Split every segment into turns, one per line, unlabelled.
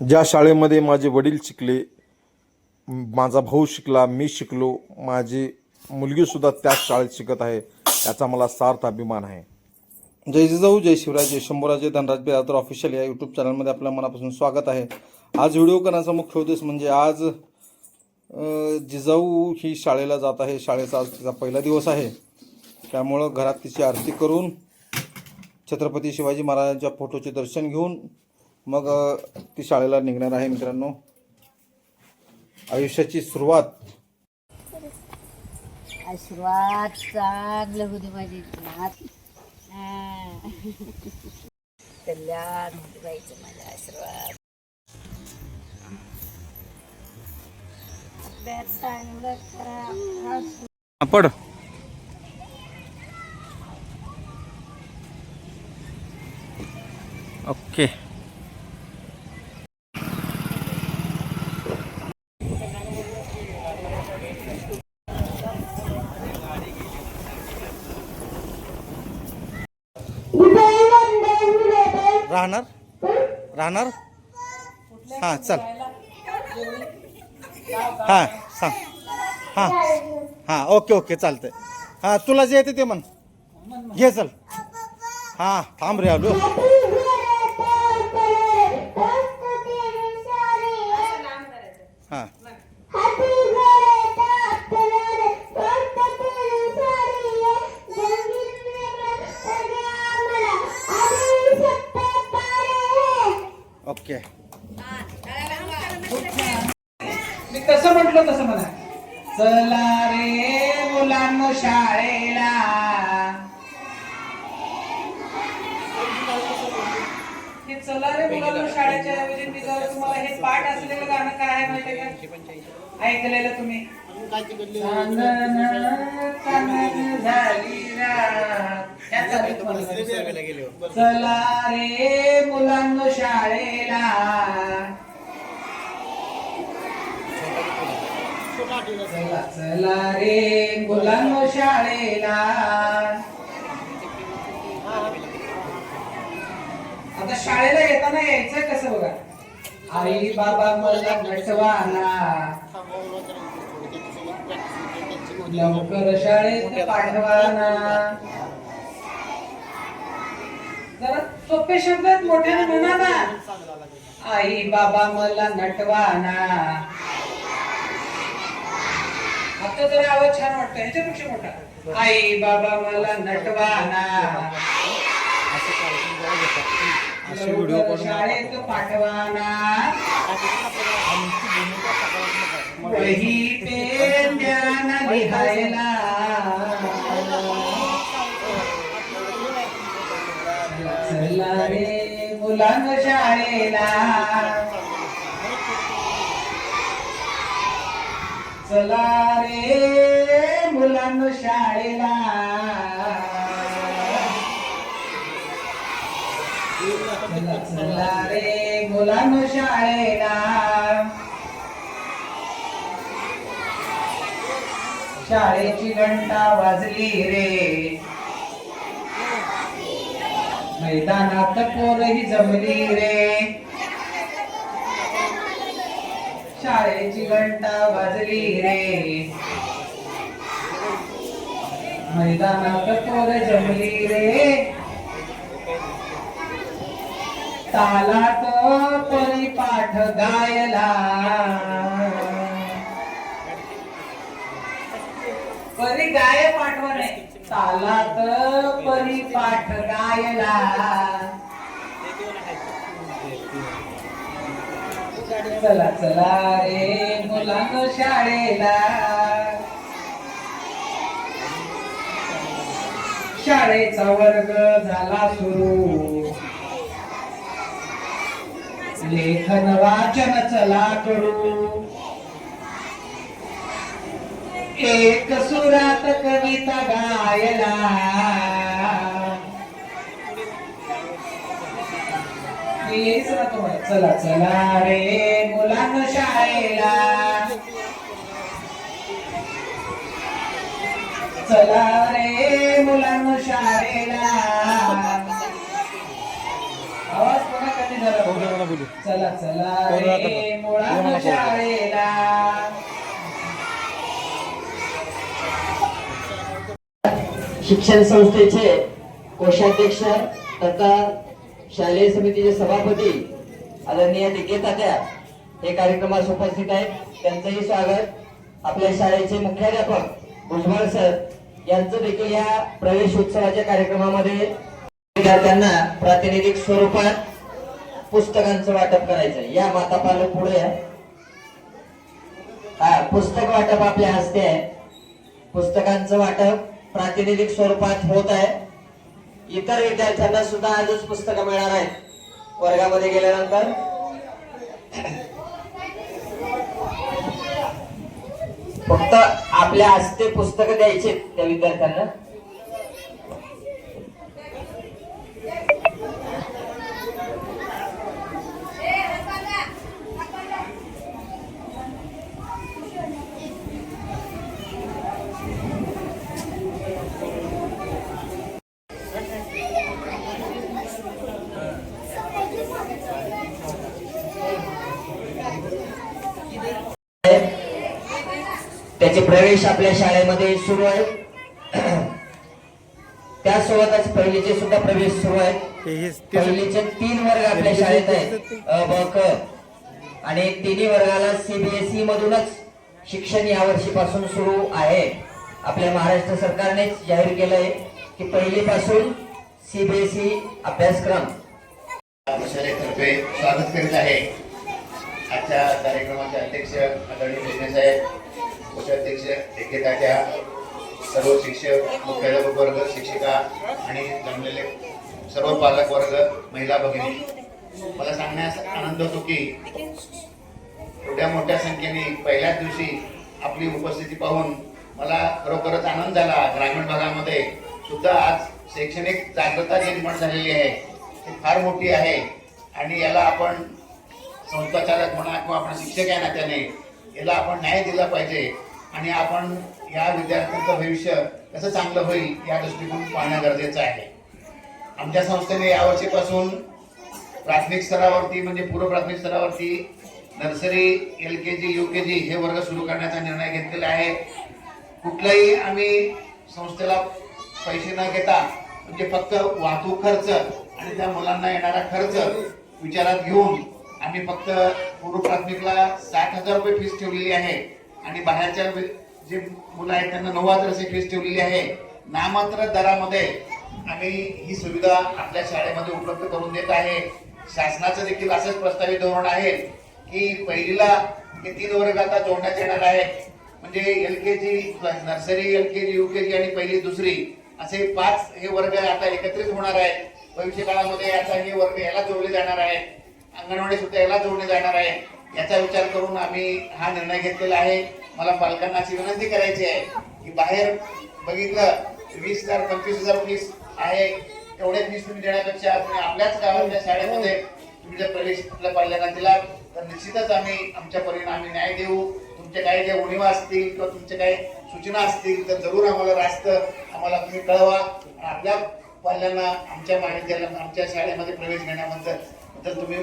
ज्या शाळेमध्ये माझे वडील शिकले माझा भाऊ शिकला मी शिकलो माझी मुलगीसुद्धा त्याच शाळेत शिकत आहे याचा मला सार्थ अभिमान आहे. जय जिजाऊ जय शिवराज जय शंभूराजे धनराज बिरादर ऑफिशियल या यूट्यूब चॅनलमध्ये आपल्या मनापासून स्वागत आहे. आज व्हिडिओ करण्याचा मुख्य उद्देश म्हणजे आज जिजाऊ ही शाळेला जात आहे. शाळेचा आज तिचा पहिला दिवस आहे. त्यामुळं घरात तिची आरती करून छत्रपती शिवाजी महाराजांच्या फोटोचे दर्शन घेऊन मग ती शाळेला निघणार आहे मित्रांनो. आयुष्याची सुरुवात.
आशीर्वाद चांगलं होते माझे. नात. हा. कल्याण होते बाईचं माझे आशीर्वाद
पड. ओके. राहणार? राहणार? हां चल. हां सांग. हां. हां ओके ओके चालतंय. हां तुला जे येते ते म्हण. घे चल. हां थांब रे आलो.
चला रे मुलांनो शाळेच्या ऐवजी मी जर तुम्हाला हे पाठ असलेलं गाणं काय आहे माहिती का? ऐकलेलं तुम्ही. चला रे मुलांनो शाळेला. चला चला रे मुलांनो शाळेला. आता शाळेला येताना यायचं कसं बघा? आई बाबा मला नटवाना लवकर शाळेत पाठवाना जरा सोपे शब्दात मोठ्याने म्हणा ना. आई बाबा मला नटवाना आता जरा आवाज छान वाटतो ह्याच्यापेक्षा मोठा. आई बाबा मला नटवाना लवकर शाळेत पाठवाना. वही पेन द्याना लिहायला. चला रे मुलांना शाळेला. चला रे मुलांना शाळेला. चला रे मुलांना शाळेला. शाळेची घंटा वाजली रे. मैदानात पोरही जमली रे. शाळेची घंटा वाजली रे. मैदानात पोर जमली रे. तालात परिपाठ गायला. परी गाय पाठवणे तालात परिपाठ गायला. चला चला रे मुलांनो शाळेला. शाळेचा वर्ग झाला सुरू. लेखन वाचन चला करू. एक सुरात कविता गायला. तुम्हाला चला चला रे मुलांना शाळेला. चला रे मुलांना शाळेला. जरा चला चला रे मुळात शाळेला.
शिक्षण संस्थेचे कोषाध्यक्ष तथा शालेय समितीचे सभापती आदरणीय दिगे तात्या हे कार्यक्रमास उपस्थित आहेत. त्यांचंही स्वागत. आपल्या शाळेचे मुख्याध्यापक भुजबळ सर यांचं देखील या प्रवेश उत्सवाच्या कार्यक्रमामध्ये विद्यार्थ्यांना प्रातिनिधिक स्वरूपात पुस्तकांचं वाटप करायचं या माता पालक पुढे हा पुस्तक वाटप आपल्या हस्ते आहे. पुस्तकांचं वाटप प्रातिनिधिक स्वरूपात होत आहे. इतर विद्यार्थ्यांना सुद्धा आजच पुस्तकं मिळणार आहेत. वर्गामध्ये गेल्यानंतर. फक्त आपल्या हस्ते पुस्तकं द्यायचे त्या विद्यार्थ्यांना. त्याचे प्रवेश आपल्या शाळेमध्ये सुरू आहेत त्यासोबतच पहिलीचे सुद्धा प्रवेश सुरू आहेत पहिलीचे तीन वर्ग आपल्या शाळेत आहेत अ ब क. आणि तिन्ही वर्गाला सीबीएसई मधूनच शिक्षण या वर्षीपासून सुरू आहे. आपल्या महाराष्ट्र सरकारनेच जाहीर केलंय की पहिलीपासून सीबीएसई अभ्यासक्रम
शाळेतर्फे स्वागत करीत आहे. आजच्या कार्यक्रमाचे अध्यक्ष आदरणीय साहेब अध्यक्ष ठेकेदाच्या सर्व शिक्षक मुख्याध्यापक वर्ग शिक्षिका आणि जमलेले सर्व पालक वर्ग महिला भगिनी. मला सांगण्यास आनंद होतो की एवढ्या मोठ्या संख्येने पहिल्याच दिवशी आपली उपस्थिती पाहून मला खरोखरच आनंद झाला. ग्रामीण भागामध्ये सुद्धा आज शैक्षणिक जागृता निर्माण झालेली आहे ती फार मोठी आहे. आणि याला आपण संस्थाचालक म्हणा किंवा आपण शिक्षक आहे ना त्याने याला आपण न्याय दिला पाहिजे. आणि आपण या विद्यार्थ्यांचं भविष्य कसं चांगलं होईल या दृष्टिकोन पाहणं गरजेचं आहे. आमच्या संस्थेने यावर्षीपासून प्राथमिक स्तरावरती म्हणजे पूर्व प्राथमिक स्तरावरती nursery L K G U K G हे वर्ग सुरू करण्याचा निर्णय घेतलेला आहे. कुठलाही आम्ही संस्थेला पैसे न घेता म्हणजे फक्त वाहतूक खर्च आणि त्या मुलांना येणारा खर्च विचारात घेऊन आम्ही फक्त पूर्व प्राथमिकला साठ हजार रुपये फीस ठेवलेली आहे. आणि बाहेरच्या जे मुलं आहेत त्यांना नऊ हजार अशी फीस ठेवलेली आहे. नामात्र दरामध्ये आम्ही ही सुविधा आपल्या शाळेमध्ये उपलब्ध करून देत आहे. शासनाचं देखील असंच प्रस्तावित धोरण आहे की पहिलीला हे तीन वर्ग आता जोडण्यात येणार आहेत म्हणजे L K G nursery L K G U K G आणि पहिली दुसरी असे पाच हे वर्ग आता एकत्रित होणार आहेत. भविष्य काळामध्ये आता हे वर्ग याला जोडले जाणार आहेत. अंगणवाडी सुद्धा याला जोडले जाणार आहे याचा विचार करून आम्ही हा निर्णय घेतलेला आहे. मला पालकांना अशी विनंती करायची आहे की बाहेर बघितलं वीस हजार पंचवीस हजार फीस आहे. तेवढेच फीस तुम्ही देण्यापेक्षा तुम्ही आपल्याच गावातल्या शाळेमध्ये तुम्ही जर प्रवेश आपल्या पाल्याला दिला तर निश्चितच आम्ही आमच्या परीने आम्ही न्याय देऊ. तुमचे काही ज्या उणीवा असतील किंवा तुमचे काही सूचना असतील तर जरूर आम्हाला रास्त आम्हाला तुम्ही कळवा. आपल्या पाल्यांना आमच्या महाविद्यालयात आमच्या शाळेमध्ये प्रवेश घेण्याबद्दल बद्दल तुम्ही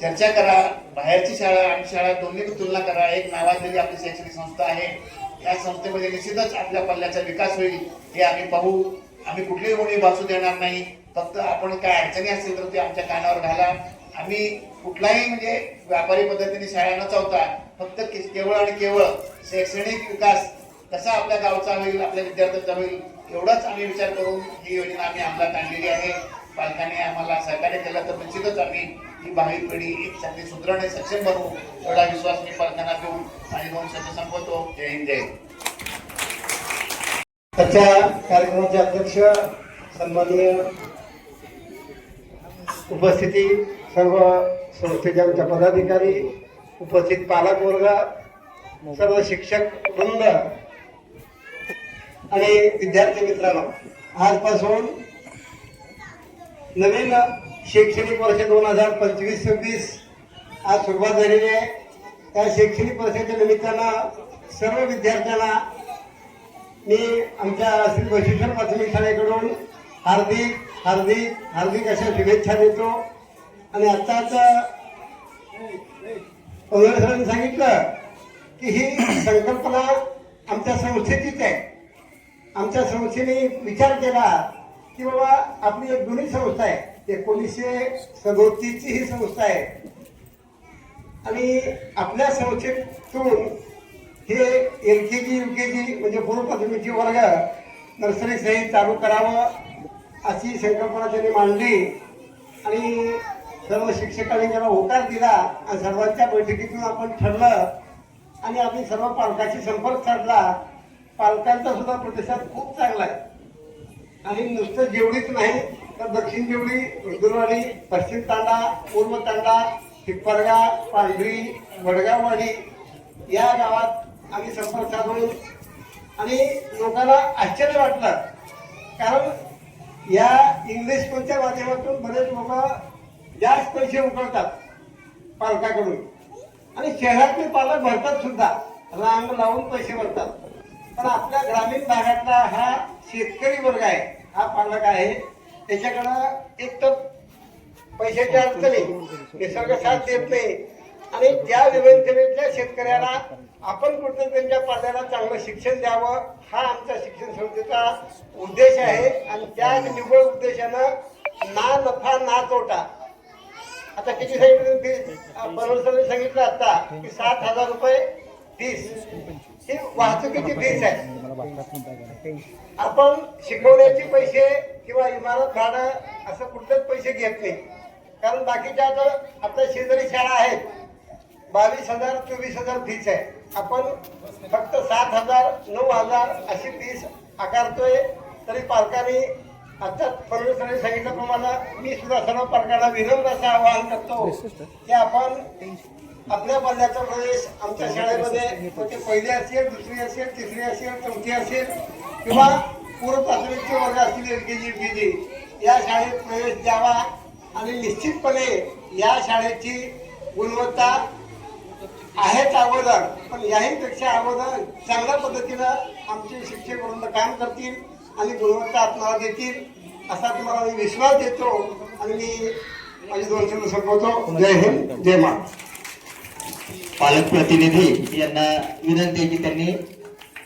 चर्चा करा बाहेरची शाळा आणि शाळा दोन्ही तुलना करा. एक नावाजलेली आपली शैक्षणिक संस्था आहे. या संस्थेमध्ये निश्चितच आपल्या पल्ल्याचा विकास होईल. हे आम्ही पाहू. आम्ही कुठलीही कोणी भासू देणार नाही. फक्त आपण काय अडचणी असतील तर ते आमच्या कानावर घाला. आम्ही कुठलाही म्हणजे व्यापारी पद्धतीने शाळा न चावता फक्त केवळ आणि केवळ शैक्षणिक विकास कसा आपल्या गावचा होईल आपल्या विद्यार्थ्यांचा होईल एवढाच आम्ही विचार करून ही योजना आम्ही अंमलात आणलेली आहे. पालकांनी आम्हाला सहकार्य केलं तर निश्चितच आम्ही ही भावी पिढी एक चांगली सुधारणे आणि सक्षम बनवू एवढा विश्वास मी पालकांना देऊन आणि दोन शब्द संपवतो. जय हिंद जय
आजच्या कार्यक्रमाचे अध्यक्ष सन्माननीय उपस्थिती सर्व संस्थेच्या आमच्या पदाधिकारी उपस्थित पालक वर्ग सर्व शिक्षक वृंद आणि विद्यार्थी मित्रांनो आजपासून नवीन शैक्षणिक वर्ष दोन हजार पंचवीस सव्वीस आज सुरुवात झालेली आहे. त्या शैक्षणिक वर्षाच्या निमित्तानं सर्व विद्यार्थ्यांना मी आमच्या श्री वशिष्ठ प्राथमिक शाळेकडून हार्दिक हार्दिक हार्दिक अशा शुभेच्छा देतो. आणि आत्ताच पवार सरांनी सांगितलं की ही संकल्पना आमच्या संस्थेचीच आहे. आमच्या संस्थेने विचार केला की बाबा आपली एक जुनी संस्था आहे. एकोणीसशे सदोतीसची ही संस्था आहे. आणि आपल्या संस्थेतून हे L K G U K जी म्हणजे पूर्व प्राथमिकचे वर्ग नर्सरी सहित चालू करावं अशी संकल्पना त्यांनी मांडली. आणि सर्व शिक्षकांनी त्याला होकार दिला आणि सर्वांच्या बैठकीतून आपण ठरलं आणि आम्ही सर्व पालकाशी संपर्क साधला. पालकांचा सुद्धा प्रतिसाद खूप चांगला आहे. आणि नुसतं जेवढीच नाही तर दक्षिण जेवढी रुद्रवाडी पश्चिम तांडा पूर्व तांडा हिप्परगा पांढरी वडगाववाडी या गावात आम्ही संपर्क साधून आणि लोकांना आश्चर्य वाटलं. कारण या इंग्लिश स्कूलच्या माध्यमातून बरेच लोक जास्त पैसे उकळतात पालकाकडून. आणि शहरातले पालक भरतात सुद्धा. रांग लावून पैसे भरतात. पण आपल्या ग्रामीण भागातला हा शेतकरी वर्ग आहे. हा पालक आहे. त्याच्याकडं एक तर पैशाची अडचणी निसर्ग साथ देत नाही. आणि त्या विवेचनेतल्या शेतकऱ्याला आपण कुठं त्यांच्या पाल्याला चांगलं शिक्षण द्यावं हा आमचा शिक्षण संस्थेचा उद्देश आहे. आणि त्या निव्वळ उद्देशानं ना नफा ना तोटा. आता किती सांगितलं? फीस सांगितलं आता की सात हजार रुपये फीस ही वाहतुकीची फीस आहे. आपण शिकवण्याचे पैसे किंवा इमारत भाडं असं कुठलेच पैसे घेत नाही. कारण बाकीच्या आता आपल्या शेजारी शाळा आहेत. बावीस हजार चोवीस हजार फीस आहे. आपण फक्त सात हजार नऊ हजार अशी फीस आकारतोय. तरी पालकांनी आता फडणवीसांनी सांगितल्याप्रमाणे मी सुद्धा सर्व पालकांना विनम्र असं आवाहन करतो की आपण आपल्या पल्ल्याचा प्रवेश आमच्या शाळेमध्ये म्हणजे पहिली असेल दुसरी असेल तिसरी असेल चौथी असेल किंवा पूर्व प्राथमिकचे वर्ग असतील L K G P G या शाळेत प्रवेश द्यावा आणि निश्चितपणे या शाळेची गुणवत्ता आहेच अगोदर पण याहीपेक्षा अगोदर चांगल्या पद्धतीनं आमचे शिक्षक वृंद काम करतील आणि गुणवत्ता आत्माला देतील असा तुम्हाला मी विश्वास देतो आणि मी माझे दोन शब्द संपवतो. जय हिंद जय महाराष्ट्र.
पालक प्रतिनिधी यांना विनंती आहे की त्यांनी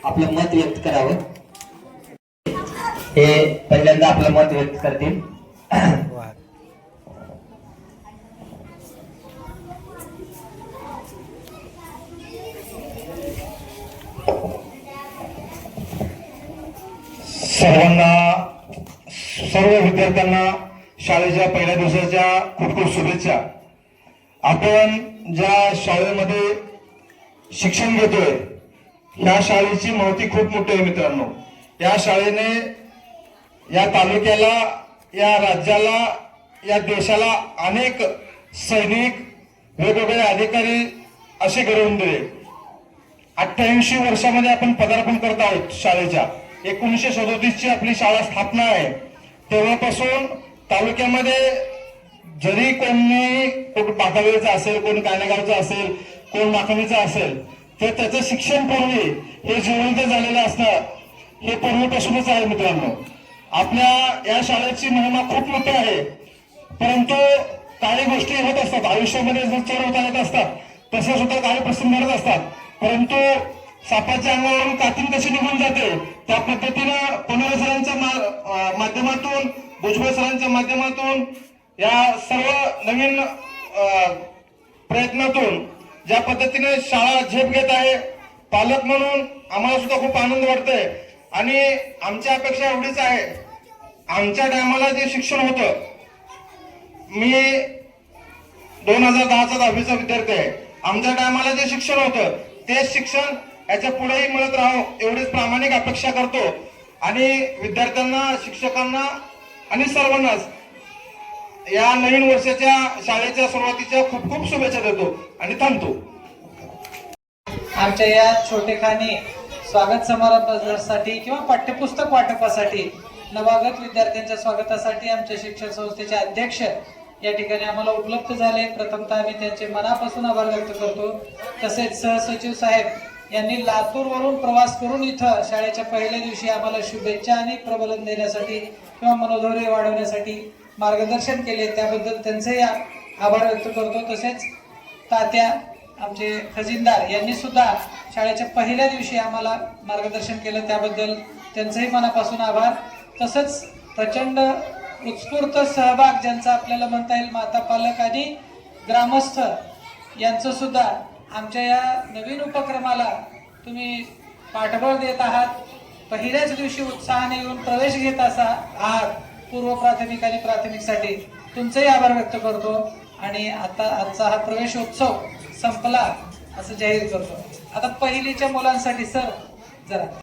आपलं मत व्यक्त करावं. हे पहिल्यांदा आपलं मत व्यक्त करतील.
सर्वांना सर्व विद्यार्थ्यांना शाळेच्या पहिल्या दिवसाच्या खूप खूप शुभेच्छा. आपण ज्या शाळेमध्ये शिक्षण घेतोय ह्या शाळेची महती खूप मोठी आहे मित्रांनो. या शाळेने या तालुक्याला या राज्याला या देशाला अनेक सैनिक वेगवेगळे अधिकारी असे घडवून दिले. अठ्ठ्याऐंशी वर्षामध्ये आपण पदार्पण करत आहोत शाळेच्या. एकोणीसशे सदोतीसची आपली शाळा स्थापना आहे. तेव्हापासून तालुक्यामध्ये जरी कोणी कोण असेल कोण कानेगावचा असेल कोण माखणीचं असेल तर त्याचं शिक्षण पूर्वी हे जिवंत झालेलं असणं हे पूर्वीपासूनच आहे मित्रांनो. आपल्या या शाळेची महिमा खूप मोठी आहे. परंतु काही गोष्टी होत असतात. आयुष्यामध्ये जर चढ होता येत असतात. तसे सुद्धा काही प्रसंग घडत असतात. परंतु सापाच्या अंगावरून कातीन कशी निघून जाते त्या पद्धतीनं पुनरे सरांच्या माध्यमातून भुजबळ सरांच्या माध्यमातून या सर्व नवीन प्रयत्नातून ज्या पद्धतीने शाळा झेप घेत आहे पालक म्हणून आम्हाला सुद्धा खूप आनंद वाटतोय. आणि आमची अपेक्षा एवढीच आहे आमच्या टायमाला जे शिक्षण होतं मी दोन हजार दहाचा दहावीचा विद्यार्थी आहे. आमच्या टायमाला जे शिक्षण होतं ते शिक्षण याच्या पुढेही मिळत राहो एवढीच प्रामाणिक अपेक्षा करतो. आणि विद्यार्थ्यांना शिक्षकांना आणि सर्वांनाच या नवीन वर्षाच्या शाळेच्या सुरुवातीच्या खूप खूप शुभेच्छा देतो आणि थांबतो.
आमच्या या छोटेखानी स्वागत समारंभासाठी किंवा पाठ्यपुस्तक वाटपासाठी नवागत विद्यार्थ्यांच्या स्वागतासाठी आमच्या शिक्षण संस्थेचे अध्यक्ष या ठिकाणी आम्हाला उपलब्ध झाले. प्रथमतः आम्ही त्यांचे मनापासून आभार व्यक्त करतो. तसेच सहसचिव साहेब यांनी लातूरवरून प्रवास करून इथं शाळेच्या पहिल्या दिवशी आम्हाला शुभेच्छा आणि प्रबलन देण्यासाठी किंवा मनोधैर्य वाढवण्यासाठी मार्गदर्शन केले त्याबद्दल त्यांचंही आभार व्यक्त करतो. तसेच तात्या आमचे खजिनदार यांनी सुद्धा शाळेच्या पहिल्या दिवशी आम्हाला मार्गदर्शन केलं. त्याबद्दल त्यांचंही मनापासून आभार. तसंच प्रचंड उत्स्फूर्त सहभाग ज्यांचा आपल्याला म्हणता येईल माता पालक आणि ग्रामस्थ यांचं सुद्धा आमच्या या नवीन उपक्रमाला तुम्ही पाठबळ देत आहात. पहिल्याच दिवशी उत्साहाने येऊन प्रवेश घेत असा आहात. पूर्व प्राथमिक आणि प्राथमिकसाठी तुमचंही आभार व्यक्त करतो. आणि आता आजचा हा प्रवेशोत्सव संपला असं जाहीर करतो. आता पहिलीच्या मुलांसाठी सर जरा.